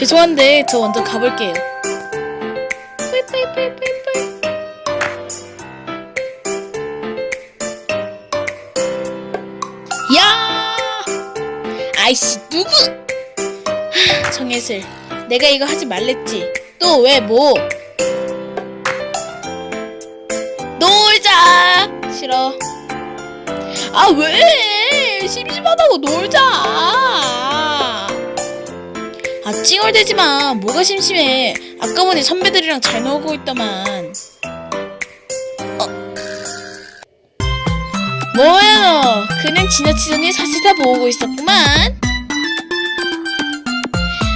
죄송한데 저 먼저 가볼게요. 야! 아이씨 누구? 하, 정예슬, 내가 이거 하지 말랬지. 또 왜 뭐? 놀자. 싫어. 아 왜? 심심하다고 놀자. 아 찡얼대지 마. 뭐가 심심해. 아까 보니 선배들이랑 잘 놀고 있더만. 어. 뭐야 너? 그냥 지나치더니 사실 다 모으고 있었구만.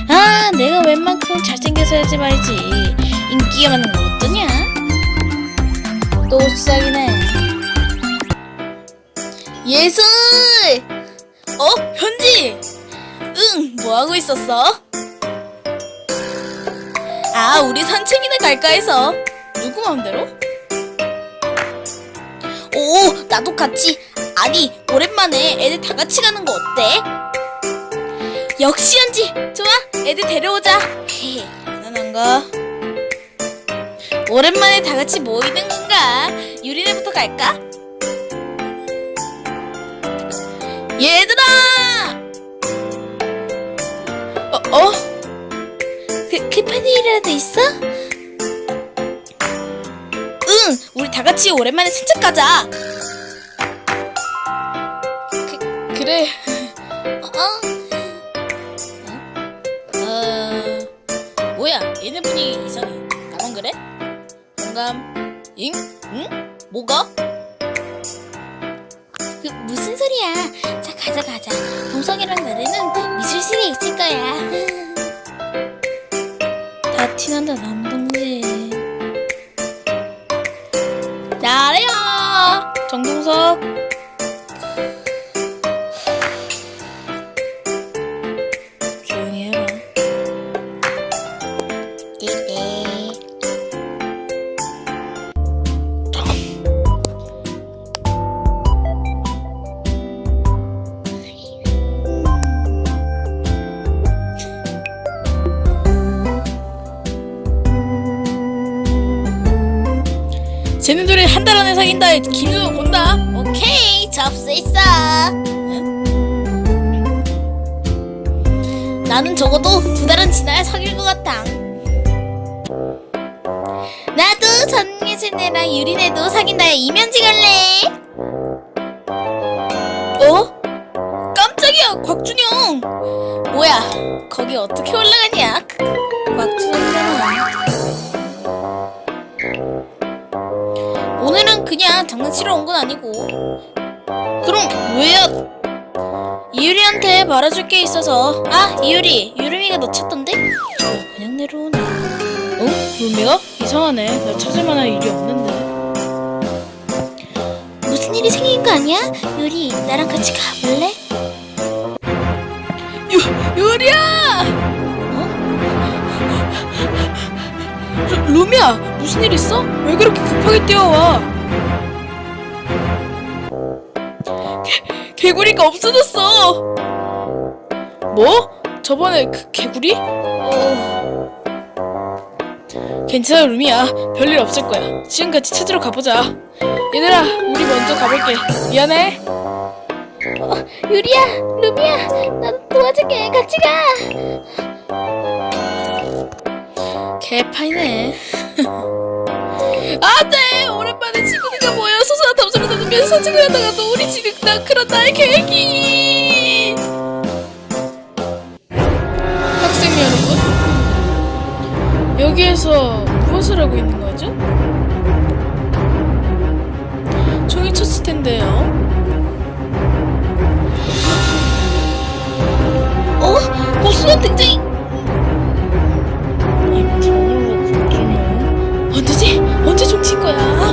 아 내가 웬만큼 잘생겨서야지 말이지. 인기가 많은 거 어떠냐? 또 시작이네. 예술! 어? 현지! 응, 뭐 하고 있었어? 아, 우리 산책이나 갈까 해서. 누구 마음대로? 오, 나도 같이. 아니, 오랜만에 애들 다 같이 가는 거 어때? 역시 현지! 좋아, 애들 데려오자. 헤헤, 난안 가. 오랜만에 다 같이 모이는 건가? 유리네부터 갈까? 얘들아! 어, 어? 그, 급한 일이라도 있어? 응, 우리 다 같이 오랜만에 산책 가자. 그, 그래. 어? 어? 어? 뭐야, 얘네 분위기 이상해. 나만 그래? 공감. 잉? 응? 뭐가? 그, 무슨 소리야? 자, 가자, 가자. 동성이랑 나래는 미술실에 있을 거야. 다 티난다, 남동생. 나래야! 정동석. 쟤네들이 한 달 안에 사귄다. 기류 본다. 오케이, 접수 있어. 나는 적어도 두 달은 지나야 사귈 것 같아. 나도 전예슬네랑 유리네도 사귄다에 이면지 갈래. 어? 깜짝이야, 곽준영. 뭐야, 거기 어떻게 올라가냐? 곽준영 그냥 장난치러 온 건 아니고. 그럼 왜야? 이유리한테 말해줄 게 있어서. 아, 이유리, 유름이가 너 찾던데? 어, 그냥 내려오네. 어? 루미가? 이상하네. 나 찾을 만한 일이 없는데. 무슨 일이 생긴 거 아니야? 유리, 나랑 같이 가볼래? 유, 유리야! 어? 루, 루미야, 무슨 일 있어? 왜 그렇게 급하게 뛰어와? 개, 개구리가 없어졌어. 뭐? 저번에 그 개구리? 어. 괜찮아, 루미야. 별일 없을 거야. 지금 같이 찾으러 가보자. 얘들아, 우리 먼저 가볼게. 미안해. 어, 유리야, 루미야, 나도 도와줄게. 같이 가. 개파이네. 안 돼! 나누면서 산책을 하다가 지금 나 그런 나의 계획이! 학생 여러분, 여기에서 무엇을 하고 있는 거죠? 종이 쳤을 텐데요. 어? 병으로 굶주면 언제지? 언제 종친 거야?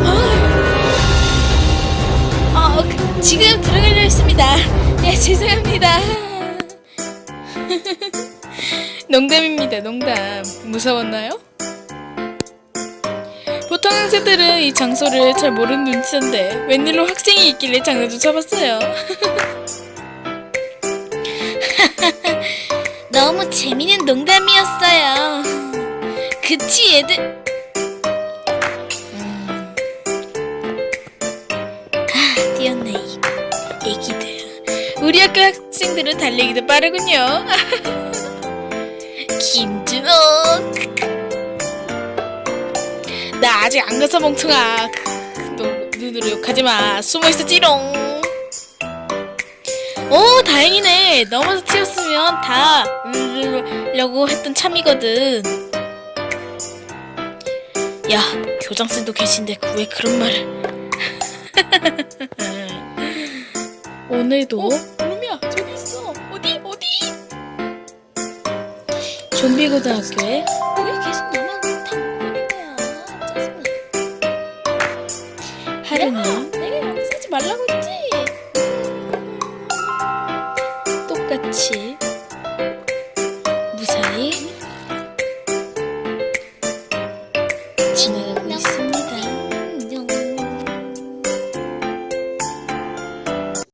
지금 들어가려 했습니다. 네, 죄송합니다. 농담입니다, 농담. 무서웠나요? 보통 학생들은 이 장소를 잘 모르는 눈치인데 웬일로 학생이 있길래 장난도 쳐봤어요. 너무 재밌는 농담이었어요. 그치, 얘들? 우리 학교 학생들은 달리기도 빠르군요. 김준호. 나 아직 안 가서 멍청아. 너 눈으로 욕하지 마. 숨어 있었지롱. 오, 다행이네. 넘어서 튀었으면 다 으려고 했던 참이거든. 야, 교장선생도 계신데 그왜 그런 말을? 오늘도 좀비 고등학교에? 왜 계속